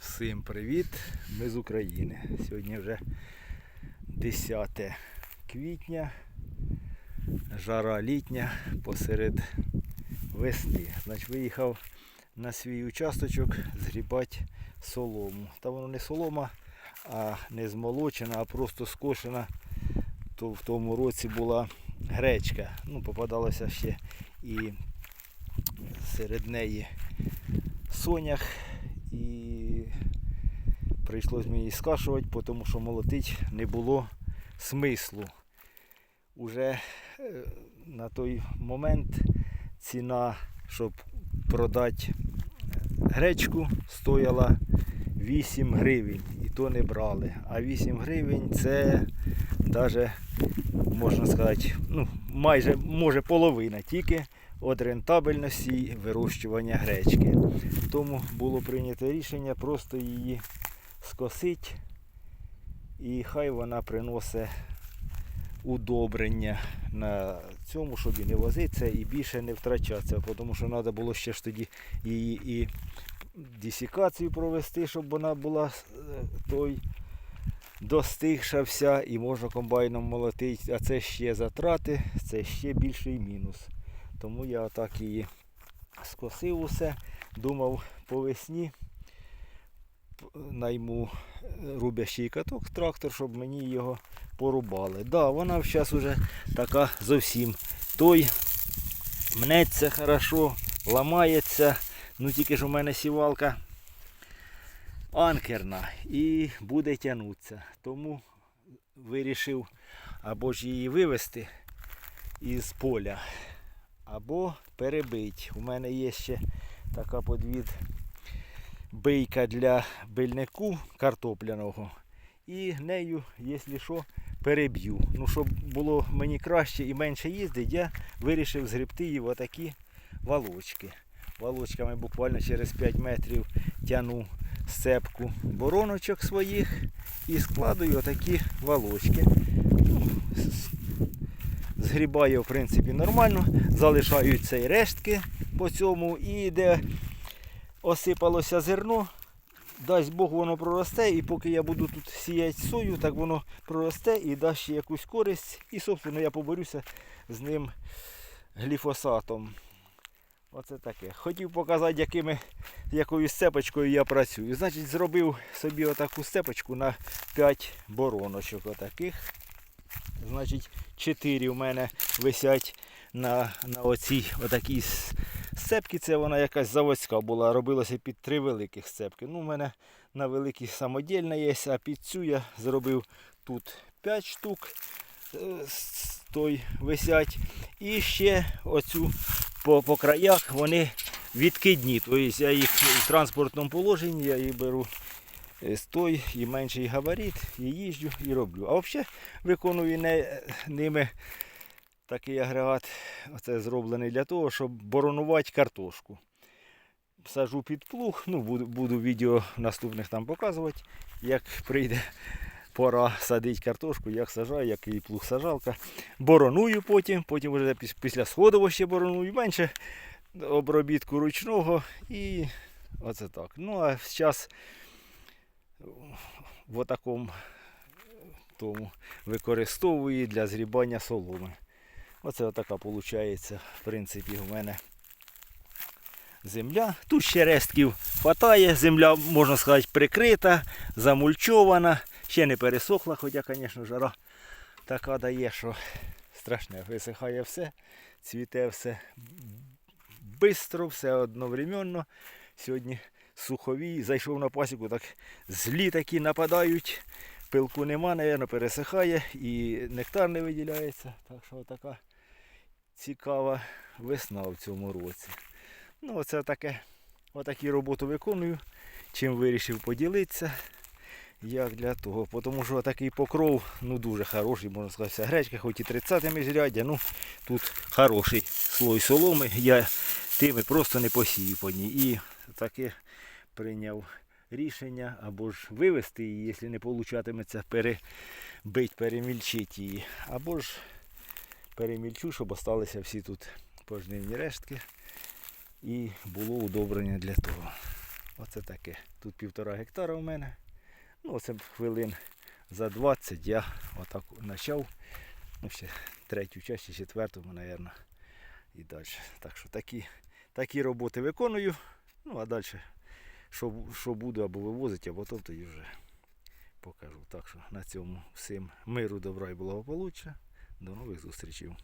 Всім привіт! Ми з України. Сьогодні вже 10 квітня, жара літня посеред весни. Значить, виїхав на свій участочок згрібати солому. Та воно не солома, а не змолочена, а просто скошена. То в тому році була гречка. Ну, попадалося ще і серед неї сонях і прийшлось мені скашувати, тому що молотить не було смислу. Уже е, на той момент ціна, щоб продати гречку, стояла 8 гривень. І то не брали. А 8 гривень це навіть, можна сказати, ну, майже може половина тільки від рентабельності вирощування гречки. Тому було прийнято рішення просто її скосити і хай вона приносить удобрення на цьому, щоб і не возитися і більше не втрачатися. Тому що треба було ще ж тоді її і десікацію провести, щоб вона була е, той достигша вся і можна комбайном молотити. А це ще затрати, це ще більший мінус. Тому я отак її скосив усе. Думав по весні найму е, рубящий каток трактор, щоб мені його порубали. Да, вона зараз уже така зовсім той мнеться хорошо, ламається. Ну тільки ж у мене сівалка анкерна і буде тягнутися. Тому вирішив або ж її вивезти із поля, або перебить. У мене є ще така подвід бийка для бильнику картопляного. І нею, якщо що, переб'ю. Ну, щоб було мені краще і менше їздити, я вирішив згребти її в отакі валочки. Валочками буквально через 5 метрів тяну сцепку бороночок своїх і складую отакі валочки. Ну, Згрібаю, в принципі, нормально, залишаються і рештки по цьому, і де осипалося зерно, дасть Бог воно проросте, і поки я буду тут сіяти сою, так воно проросте і дасть ще якусь користь. І, собственно, я поборюся з ним гліфосатом. Оце таке. Хотів показати, якими, якою сцепочкою я працюю. Значить, зробив собі отаку сцепочку на 5 бороночок отаких. Значить, 4 у мене висять на, на оцій отакій с- сцепці. Це вона якась заводська була, робилася під три великих сцепки. Ну, у мене на великій самодільна є, а під цю я зробив тут 5 штук. е, Той висять. І ще оцю по, по краях вони відкидні. Тобто я їх в транспортному положенні, я їх беру е, з той і менший габарит, і їжджу і роблю. А взагалі виконую не, ними такий агрегат, оце зроблений для того, щоб боронувати картошку. Сажу під плуг, ну буду, буду відео наступних там показувати, як прийде пора садити картошку, як сажаю, який плуг сажалка. Бороную потім, потім вже після сходову ще бороную, менше обробітку ручного і оце так. Ну а зараз в такому тому використовую для зрібання соломи. Оце така виходить, в принципі, у мене земля. Тут ще рестків хватає, земля, можна сказати, прикрита, замульчована, ще не пересохла, хоча, звісно, жара така дає, що страшне. Висихає все, цвіте все бистро, все одновременно. Сьогодні суховій, зайшов на пасіку, так злі такі нападають. Пилку нема, напевно, пересихає і нектар не виділяється. Так що така цікава весна в цьому році. Ну, оце таке, отакі роботи виконую. Чим вирішив поділитися. Як для того. Тому що такий покров ну, дуже хороший, можна сказати, вся гречка, хоч і 30 міжряддя, ну тут хороший слой соломи. Я тими просто не посію по ній. І таке прийняв рішення або ж вивести її, якщо не получатиметься, перебить, перемільчити її. Або ж перемільчу, щоб осталися всі тут пожнивні рештки. І було удобрення для того. Оце таке. Тут півтора гектара у мене. Ну, оце хвилин за 20 я отак почав. Ну, ще третю часть, чи четверту, мабуть, і далі. Так що такі, такі роботи виконую. Ну, а далі, що, що буду або вивозити, або то тоді вже покажу. Так що на цьому всім миру, добра і благополуччя. До нових зустрічей.